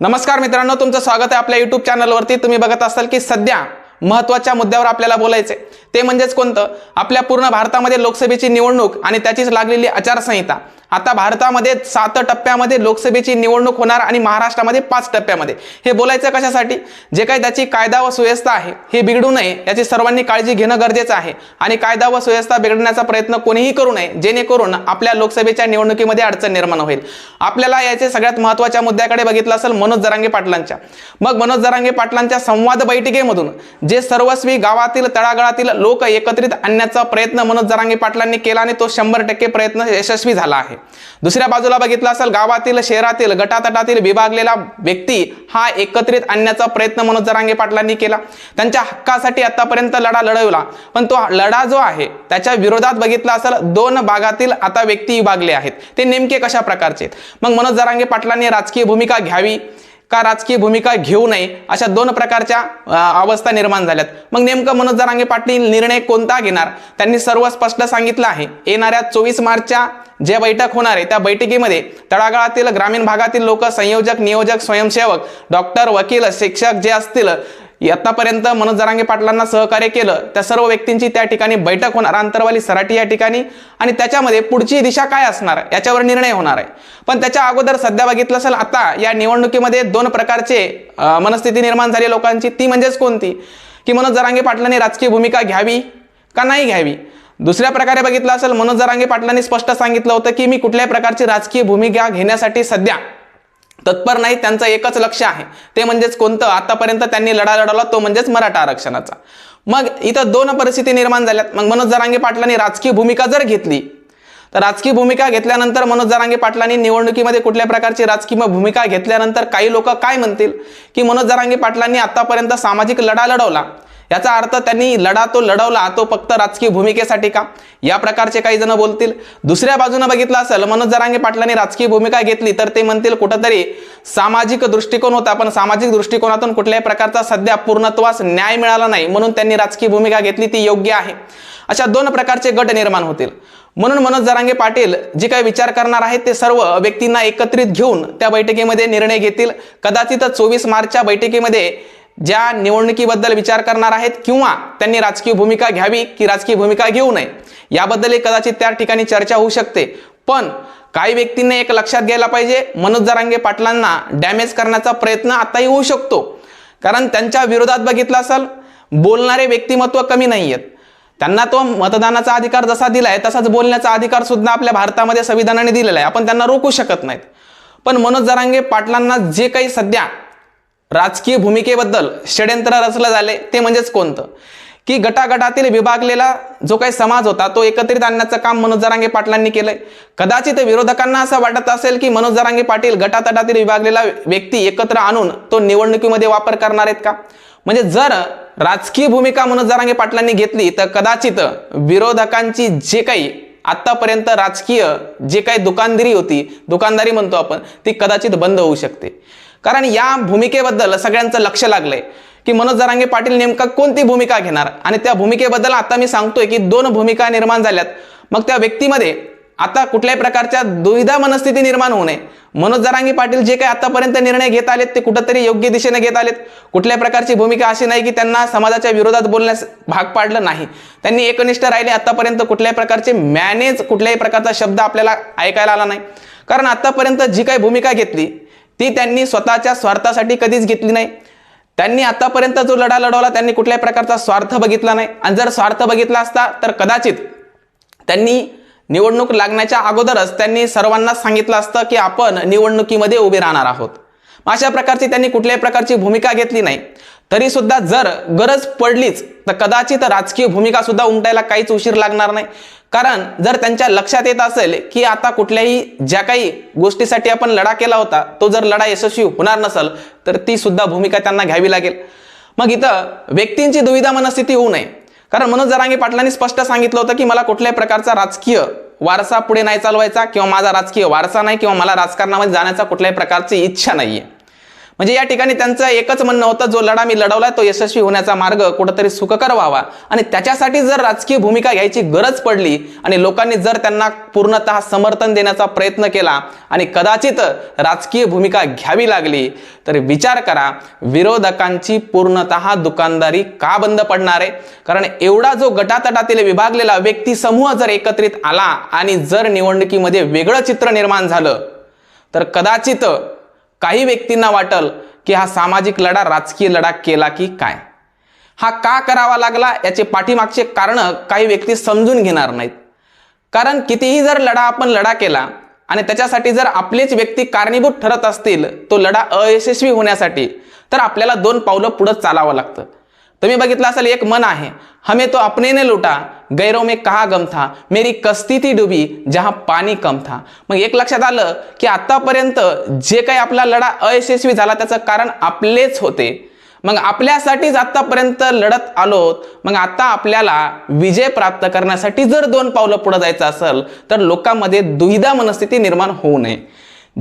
नमस्कार मित्रांनो तुमचं स्वागत आहे आपल्या युट्यूब चॅनलवरती तुम्ही बघत असाल की सध्या महत्त्वाच्या मुद्द्यावर आपल्याला बोलायचे ते म्हणजेच कोणतं? आपल्या पूर्ण भारतामध्ये लोकसभेची निवडणूक आणि त्याचीच लागलेली आचारसंहिता. आता भारतामध्ये सात टप्प्यामध्ये लोकसभेची निवडणूक होणार आणि महाराष्ट्रामध्ये पाच टप्प्यामध्ये. हे बोलायचं कशासाठी? जे काही त्याची कायदा व सुव्यवस्था आहे हे बिघडू नये याची सर्वांनी काळजी घेणं गरजेचं आहे. आणि कायदा व सुव्यवस्था बिघडण्याचा प्रयत्न कोणीही करू नये जेणेकरून आपल्या लोकसभेच्या निवडणुकीमध्ये अडचण निर्माण होईल. आपल्याला याचे सगळ्यात महत्त्वाच्या मुद्द्याकडे बघितलं असेल मनोज जरांगे पाटलांच्या. मग मनोज जरांगे पाटलांच्या संवाद बैठकीमधून जे सर्वस्वी गावातील तळागाळातील लोक एकत्रित आणण्याचा प्रयत्न मनोज जरांगे पाटलांनी केला आणि तो शंभर टक्के प्रयत्न यशस्वी झाला आहे. दुसऱ्या बाजूला बघितलं असेल गावातील शहरातील गटातटातील विभागलेला व्यक्ती हा एकत्रित आणण्याचा प्रयत्न मनोज जरांगे पाटलांनी केला. त्यांच्या हक्कासाठी आतापर्यंत लढा लढवला. पण तो लढा जो आहे त्याच्या विरोधात बघितला असेल दोन भागातील आता व्यक्ती विभागले आहेत. ते नेमके कशा प्रकारचे आहेत? मग मनोज जरांगे पाटलांनी राजकीय भूमिका घ्यावी का राजकीय भूमिका घेऊ नये अशा दोन प्रकारच्या अवस्था निर्माण झाल्यात. मग नेमकं मनोज जरांगे पाटील निर्णय कोणता घेणार? त्यांनी सर्व स्पष्ट सांगितलं आहे. येणाऱ्या चोवीस मार्चच्या जे बैठक होणार आहे त्या बैठकीमध्ये तळागाळातील ग्रामीण भागातील लोक संयोजक नियोजक स्वयंसेवक डॉक्टर वकील शिक्षक जे असतील आतापर्यंत मनोज जरांगे पाटलांना सहकार्य केलं. त्या सर्व व्यक्तींची त्या ठिकाणी बैठक होणार. आंतरवाली सराटी या ठिकाणी. आणि त्याच्यामध्ये पुढची दिशा काय असणार याच्यावर निर्णय होणार आहे. पण त्याच्या अगोदर सध्या बघितलं असेल आता या निवडणुकीमध्ये दोन प्रकारचे मनस्थिती निर्माण झाली लोकांची. ती म्हणजेच कोणती? की मनोज जरांगे पाटलांनी राजकीय भूमिका घ्यावी का नाही घ्यावी? दुसऱ्या प्रकारे बघितलं असेल मनोज जरांगे पाटलांनी स्पष्ट सांगितलं होतं की मी कुठल्याही प्रकारची राजकीय भूमिका घेण्यासाठी सध्या तत्पर नाही त्यांचं एकच लक्ष आहे. ते म्हणजेच कोणतं? आतापर्यंत त्यांनी लढा लढवला तो म्हणजेच मराठा आरक्षणाचा. मग इथं दोन परिस्थिती निर्माण झाल्यात. मग मनोज जरांगे पाटलांनी राजकीय भूमिका जर घेतली तर राजकीय भूमिका घेतल्यानंतर मनोज जरांगे पाटलांनी निवडणुकीमध्ये कुठल्या प्रकारची राजकीय भूमिका घेतल्यानंतर काही लोक काय म्हणतील? की मनोज जरांगे पाटलांनी आतापर्यंत सामाजिक लढा लढवला. याचा अर्थ त्यांनी लढा तो लढवला तो फक्त राजकीय भूमिकेसाठी का? या प्रकारचे काही जण बोलतील. दुसऱ्या बाजूने बघितलं असेल मनोज जरांगे पाटलांनी राजकीय भूमिका घेतली तर ते म्हणतील कुठंतरी सामाजिक दृष्टिकोन होता पण सामाजिक दृष्टिकोनातून कुठल्याही प्रकारचा सध्या पूर्णत्वास न्याय मिळाला नाही म्हणून त्यांनी राजकीय भूमिका घेतली ती योग्य आहे. अशा दोन प्रकारचे गट निर्माण होतील. म्हणून मनोज जरांगे पाटील जे काही विचार करणार आहेत ते सर्व व्यक्तींना एकत्रित घेऊन त्या बैठकीमध्ये निर्णय घेतील. कदाचित चोवीस मार्चच्या बैठकीमध्ये ज्या निवडणुकीबद्दल विचार करणार आहेत किंवा त्यांनी राजकीय भूमिका घ्यावी की राजकीय भूमिका घेऊ नये याबद्दलही कदाचित त्या ठिकाणी चर्चा होऊ शकते. पण काही व्यक्तींनी एक लक्षात घ्यायला पाहिजे मनोज जरांगे पाटलांना डॅमेज करण्याचा प्रयत्न आताही होऊ शकतो. कारण त्यांच्या विरोधात बघितलं असाल बोलणारे व्यक्तिमत्व कमी नाही आहेत त्यांना तो मतदानाचा अधिकार जसा दिलाय तसाच बोलण्याचा अधिकार सुद्धा आपल्या भारतामध्ये संविधानाने दिलेला आहे. आपण त्यांना रोखू शकत नाहीत. पण मनोज जरांगे पाटलांना जे काही सध्या राजकीय भूमिकेबद्दल षड्यंत्र रचलं झाले ते म्हणजेच कोणतं? की गटागटातील विभागलेला जो काही समाज होता तो एकत्रित आणण्याचं काम मनोज जरांगे पाटलांनी केलंय. कदाचित विरोधकांना असं वाटत असेल की मनोज जरांगे पाटील गटातटातील विभागलेला व्यक्ती एकत्र आणून तो निवडणुकीमध्ये वापर करणार आहेत का? म्हणजे जर राजकीय भूमिका मनोज जरांगे पाटलांनी घेतली तर कदाचित विरोधकांची जे काही आतापर्यंत राजकीय जे काही दुकानदारी होती दुकानदारी म्हणतो आपण ती कदाचित बंद होऊ शकते. कारण या भूमिकेबद्दल सगळ्यांचं लक्ष लागलंय की मनोज जरांगे पाटील नेमका कोणती भूमिका घेणार? आणि त्या भूमिकेबद्दल आता मी सांगतोय की दोन भूमिका निर्माण झाल्यात. मग त्या व्यक्तीमध्ये आता कुठल्याही प्रकारच्या दुविधा मनस्थिती निर्माण होऊ नये. मनोज जरांगे पाटील जे काही आतापर्यंत निर्णय घेत आलेत ते कुठंतरी योग्य दिशेने घेत आलेत. कुठल्या प्रकारची भूमिका अशी नाही की त्यांना समाजाच्या विरोधात बोलण्यास भाग पाडलं नाही. त्यांनी एकनिष्ठ राहिले आतापर्यंत कुठल्याही प्रकारचे मॅनेज कुठल्याही प्रकारचा शब्द आपल्याला ऐकायला आला नाही. कारण आतापर्यंत जी काही भूमिका घेतली ती त्यांनी स्वतःच्या स्वार्थासाठी कधीच घेतली नाही. त्यांनी आतापर्यंत जो लढा लढवला त्यांनी कुठल्याही प्रकारचा स्वार्थ बघितला नाही. आणि जर स्वार्थ बघितला असता तर कदाचित त्यांनी निवडणूक लागण्याच्या अगोदरच त्यांनी सर्वांना सांगितलं असतं की आपण निवडणुकीमध्ये उभे राहणार आहोत. अशा प्रकारची त्यांनी कुठल्याही प्रकारची भूमिका घेतली नाही. तरी सुद्धा जर गरज पडलीच तर कदाचित राजकीय भूमिका सुद्धा उमटायला काहीच उशीर लागणार नाही. कारण जर त्यांच्या लक्षात येत असेल की आता कुठल्याही ज्या काही गोष्टीसाठी आपण लढा केला होता तो जर लढा यशस्वी होणार नसेल तर ती सुद्धा भूमिका त्यांना घ्यावी लागेल. मग इथं व्यक्तींची दुविधा मनस्थिती होऊ नये. कारण मनोज जरांगे पाटलांनी स्पष्ट सांगितलं होतं की मला कुठल्याही प्रकारचा राजकीय वारसा पुढे नाही चालवायचा किंवा माझा राजकीय वारसा नाही किंवा मला राजकारणामध्ये जाण्याचा कुठल्याही प्रकारची इच्छा नाहीये. म्हणजे या ठिकाणी त्यांचं एकच म्हणणं होतं जो लढा मी लढवला तो यशस्वी होण्याचा मार्ग कुठंतरी सुखकर व्हावा. आणि त्याच्यासाठी जर राजकीय भूमिका घ्यायची गरज पडली आणि लोकांनी जर त्यांना पूर्णतः समर्थन देण्याचा प्रयत्न केला आणि कदाचित राजकीय भूमिका घ्यावी लागली तर विचार करा विरोधकांची पूर्णतः दुकानदारी का बंद पडणार आहे? कारण एवढा जो गटातटातील विभागलेला व्यक्ती समूह जर एकत्रित आला आणि जर निवडणुकीमध्ये वेगळं चित्र निर्माण झालं तर कदाचित काही व्यक्तींना वाटल की हा सामाजिक लढा राजकीय लढा केला की काय? हा का करावा लागला याचे पाठीमागचे कारण काही व्यक्ती समजून घेणार नाहीत. कारण कितीही जर लढा आपण लढा केला आणि त्याच्यासाठी जर आपलेच व्यक्ती कारणीभूत ठरत असतील तो लढा अयशस्वी होण्यासाठी तर आपल्याला दोन पावलं पुढं चालावं लागतं. तुम्ही बघितलं असेल एक मन आहे. हमें तो अपने ने लुटा गैरों में कहा गम था? मेरी कस्ती ती डुबी जहां पाणी कम था। मग एक लक्षात आलं की आतापर्यंत जे काही आपला लढा अयशस्वी झाला त्याचं कारण आपलेच होते. मग आपल्यासाठीच आतापर्यंत लढत आलोत मग आता आपल्याला विजय प्राप्त करण्यासाठी जर दोन पावलं पुढे जायचं असेल तर लोकांमध्ये दुविधा मनस्थिती निर्माण होऊ नये.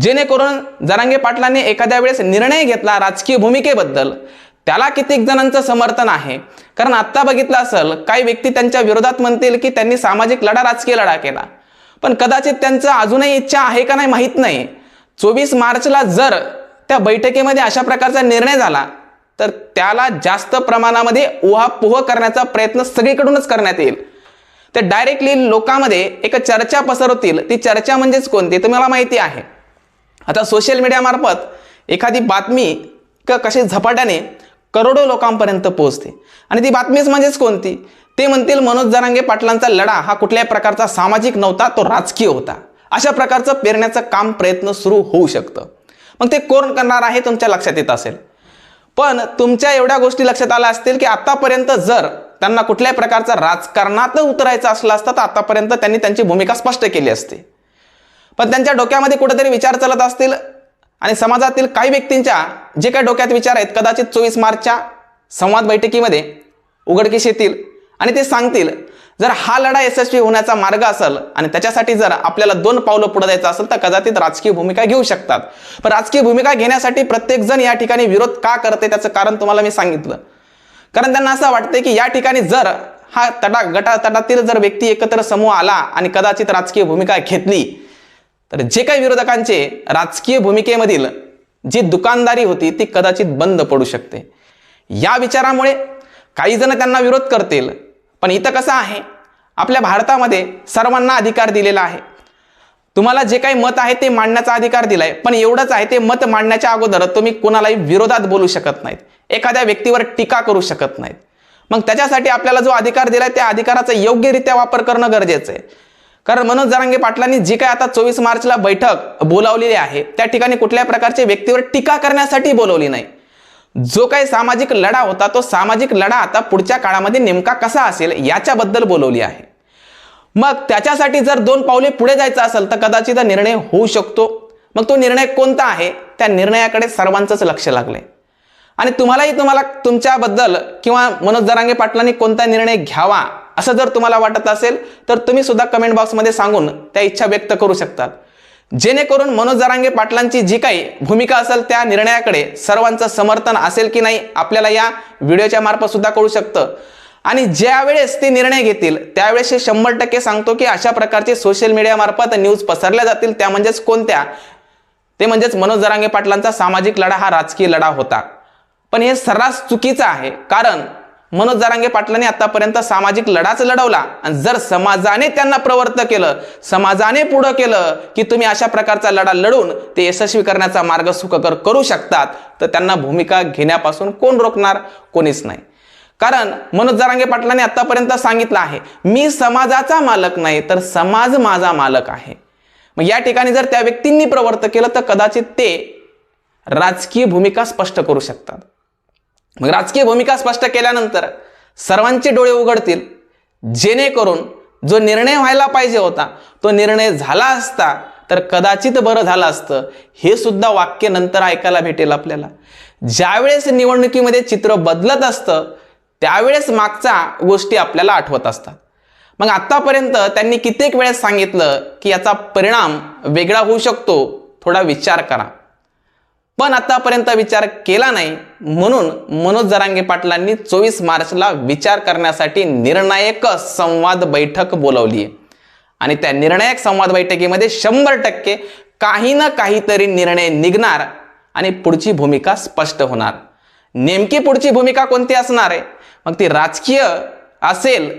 जेणेकरून जरांगे पाटलांनी एखाद्या वेळेस निर्णय घेतला राजकीय भूमिकेबद्दल त्याला कित्येक जणांचं समर्थन आहे? कारण आत्ता बघितलं असेल काही व्यक्ती त्यांच्या विरोधात म्हणतील की त्यांनी सामाजिक लढा राजकीय लढा केला. पण कदाचित त्यांचं अजूनही इच्छा आहे का नाही माहीत नाही. चोवीस मार्चला जर त्या बैठकीमध्ये अशा प्रकारचा निर्णय झाला तर त्याला जास्त प्रमाणामध्ये उहापोह करण्याचा प्रयत्न सगळीकडूनच करण्यात येईल. तर डायरेक्टली लोकांमध्ये एक चर्चा पसरवतील. ती चर्चा म्हणजेच कोणती? तुम्हाला माहिती आहे. आता सोशल मीडियामार्फत एखादी बातमी क कशी झपाट्याने करोडो लोकांपर्यंत पोहोचते. आणि ती बातमीच म्हणजेच कोणती? ते म्हणतील मनोज जरांगे पाटलांचा लढा हा कुठल्याही प्रकारचा सामाजिक नव्हता तो राजकीय होता. अशा प्रकारचं पेरण्याचं काम प्रयत्न सुरू होऊ शकतं. मग ते कोण करणार आहे तुमच्या लक्षात येत असेल. पण तुमच्या एवढ्या गोष्टी लक्षात आल्या असतील की आतापर्यंत जर त्यांना कुठल्याही प्रकारचा राजकारणात उतरायचं असलं असतं तर आतापर्यंत त्यांनी त्यांची भूमिका स्पष्ट केली असती. पण त्यांच्या डोक्यामध्ये कुठेतरी विचार चालत असतील आणि समाजातील काही व्यक्तींच्या जे काही डोक्यात विचार आहेत कदाचित चोवीस मार्चच्या संवाद बैठकीमध्ये उघडकीस येतील आणि ते सांगतील जर हा लढा यशस्वी होण्याचा मार्ग असेल आणि त्याच्यासाठी जर आपल्याला दोन पावलं पुढे द्यायचं असेल तर कदाचित राजकीय भूमिका घेऊ शकतात. पण राजकीय भूमिका घेण्यासाठी प्रत्येक जण या ठिकाणी विरोध का करते त्याचं कारण तुम्हाला मी सांगितलं. कारण त्यांना असं वाटतं की या ठिकाणी जर हा तटा गटा तटातील जर व्यक्ती एकत्र समूह आला आणि कदाचित राजकीय भूमिका घेतली तर जे काही विरोधकांचे राजकीय भूमिकेमधील जी दुकानदारी होती ती कदाचित बंद पडू शकते. या विचारामुळे काही जण त्यांना विरोध करतील पण इथं कसं आहे आपल्या भारतामध्ये सर्वांना अधिकार दिलेला आहे. तुम्हाला जे काही मत आहे ते मांडण्याचा अधिकार दिलाय पण एवढंच आहे ते मत मांडण्याच्या अगोदर तुम्ही कुणालाही विरोधात बोलू शकत नाहीत. एखाद्या व्यक्तीवर टीका करू शकत नाहीत. मग त्याच्यासाठी आपल्याला जो अधिकार दिलाय त्या अधिकाराचा योग्यरित्या वापर करणं गरजेचं आहे. कारण मनोज जरांगे पाटलांनी जी काय आता चोवीस मार्चला बैठक बोलावलेली आहे त्या ठिकाणी कुठल्याही प्रकारच्या व्यक्तीवर टीका करण्यासाठी बोलवली नाही. जो काही सामाजिक लढा होता तो सामाजिक लढा आता पुढच्या काळामध्ये नेमका कसा असेल याच्याबद्दल बोलवली आहे. मग त्याच्यासाठी जर दोन पावले पुढे जायचं असेल तर कदाचित निर्णय होऊ शकतो. मग तो निर्णय कोणता आहे त्या निर्णयाकडे सर्वांचंच लक्ष लागले आणि तुम्हालाही तुम्हाला तुमच्याबद्दल किंवा मनोज जरांगे पाटलांनी कोणता निर्णय घ्यावा असं जर तुम्हाला वाटत असेल तर तुम्ही सुद्धा कमेंट बॉक्समध्ये सांगून त्या इच्छा व्यक्त करू शकतात. जेणेकरून मनोज जरांगे पाटलांची जी काही भूमिका असेल त्या निर्णयाकडे सर्वांचं समर्थन असेल की नाही आपल्याला या व्हिडिओच्या मार्फत सुद्धा कळू शकतं. आणि ज्यावेळेस ते निर्णय घेतील त्यावेळेस हे शंभर टक्के सांगतो की अशा प्रकारचे सोशल मीडियामार्फत न्यूज पसरल्या जातील त्या म्हणजेच कोणत्या? ते म्हणजेच मनोज जरांगे पाटलांचा सामाजिक लढा हा राजकीय लढा होता. पण हे सर्रास चुकीचं आहे कारण मनोज जारांगे पाटलांनी आतापर्यंत सामाजिक लढाच लढवला. आणि जर समाजाने त्यांना प्रवर्त केलं समाजाने पुढं केलं की तुम्ही अशा प्रकारचा लढा लढून ते यशस्वी करण्याचा मार्ग सुखकर करू शकतात तर त्यांना भूमिका घेण्यापासून कोण रोखणार? कोणीच नाही. कारण मनोज जारांगे पाटलांनी आतापर्यंत सांगितलं आहे मी समाजाचा मालक नाही तर समाज माझा मालक आहे. मग या ठिकाणी जर त्या व्यक्तींनी प्रवर्त केलं तर कदाचित ते राजकीय भूमिका स्पष्ट करू शकतात. मग राजकीय भूमिका स्पष्ट केल्यानंतर सर्वांचे डोळे उघडतील. जेणेकरून जो निर्णय व्हायला पाहिजे होता तो निर्णय झाला असता तर कदाचित बरं झालं असतं. हे सुद्धा वाक्य नंतर ऐकायला भेटेल आपल्याला. ज्यावेळेस निवडणुकीमध्ये चित्र बदलत असतं त्यावेळेस मागच्या गोष्टी आपल्याला आठवत असतात. मग आत्तापर्यंत त्यांनी कित्येक वेळेस सांगितलं की याचा परिणाम वेगळा होऊ शकतो थोडा विचार करा. पण आतापर्यंत विचार केला नाही. म्हणून मनोज जरांगे पाटलांनी चोवीस मार्चला विचार करण्यासाठी निर्णायक संवाद बैठक बोलवली आहे आणि त्या निर्णायक संवाद बैठकीमध्ये शंभर टक्के काही ना काहीतरी निर्णय निघणार आणि पुढची भूमिका स्पष्ट होणार. नेमकी पुढची भूमिका कोणती असणार आहे? मग ती राजकीय असेल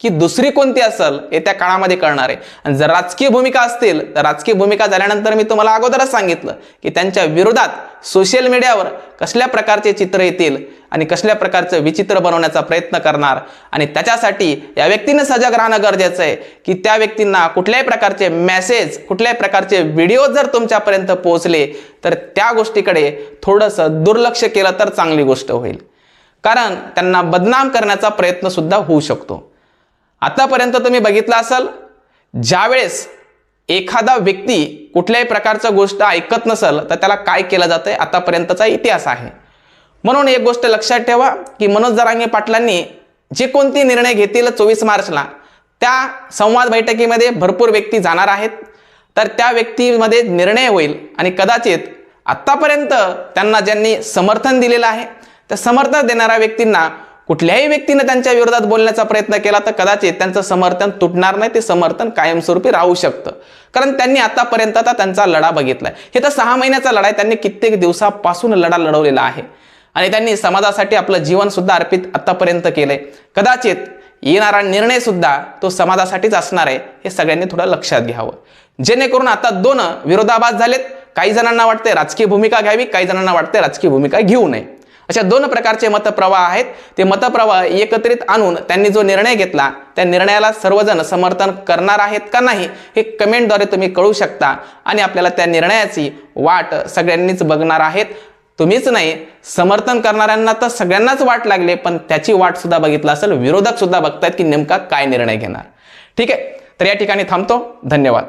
की दुसरी कोणती असेल येत्या काळामध्ये कळणार आहे. आणि जर राजकीय भूमिका असतील तर राजकीय भूमिका झाल्यानंतर मी तुम्हाला अगोदरच सांगितलं की त्यांच्या विरोधात सोशल मीडियावर कसल्या प्रकारचे चित्र येतील आणि कसल्या प्रकारचं विचित्र बनवण्याचा प्रयत्न करणार. आणि त्याच्यासाठी या व्यक्तीनं सजग राहणं गरजेचं आहे की त्या व्यक्तींना कुठल्याही प्रकारचे मेसेज कुठल्याही प्रकारचे व्हिडिओ जर तुमच्यापर्यंत पोहोचले तर त्या गोष्टीकडे थोडंसं दुर्लक्ष केलं तर चांगली गोष्ट होईल. कारण त्यांना बदनाम करण्याचा प्रयत्न सुद्धा होऊ शकतो. आतापर्यंत तुम्ही बघितलं असाल ज्यावेळेस एखादा व्यक्ती कुठल्याही प्रकारचं गोष्ट ऐकत नसेल तर त्याला काय केलं जातं आहे आतापर्यंतचा इतिहास आहे. म्हणून एक गोष्ट लक्षात ठेवा की मनोज जरांगे पाटलांनी जे कोणते निर्णय घेतील चोवीस मार्चला त्या संवाद बैठकीमध्ये भरपूर व्यक्ती जाणार आहेत. तर त्या व्यक्तीमध्ये निर्णय होईल आणि कदाचित आत्तापर्यंत त्यांना ज्यांनी समर्थन दिलेलं आहे त्या समर्थन देणाऱ्या व्यक्तींना कुठल्याही व्यक्तीने त्यांच्या विरोधात बोलण्याचा प्रयत्न केला तर कदाचित त्यांचं समर्थन तुटणार नाही ते समर्थन कायमस्वरूपी राहू शकतं. कारण त्यांनी आतापर्यंत त्यांचा लढा बघितलाय. हे तर सहा महिन्याचा लढा आहे त्यांनी कित्येक दिवसापासून लढा लढवलेला आहे. आणि त्यांनी समाजासाठी आपलं जीवन सुद्धा अर्पित आतापर्यंत केलंय. कदाचित येणारा निर्णय सुद्धा तो समाजासाठीच असणार आहे हे सगळ्यांनी थोडं लक्षात घ्यावं. जेणेकरून आता दोन विरोधाभास झालेत. काही जणांना वाटते राजकीय भूमिका घ्यावी काही जणांना वाटते राजकीय भूमिका घेऊ नये. अशा दोन प्रकारचे मतप्रवाह आहेत. ते मतप्रवाह एकत्रित आणून त्यांनी जो निर्णय घेतला त्या निर्णयाला सर्वजण समर्थन करणार आहेत का नाही हे कमेंटद्वारे तुम्ही कळू शकता. आणि आपल्याला त्या निर्णयाची वाट सगळ्यांनीच बघणार आहेत. तुम्हीच नाही समर्थन करणाऱ्यांना तर सगळ्यांनाच वाट लागले पण त्याची वाट सुद्धा बघितलं असेल विरोधक सुद्धा बघतायत की नेमका काय निर्णय घेणार. ठीक आहे तर या ठिकाणी थांबतो. धन्यवाद.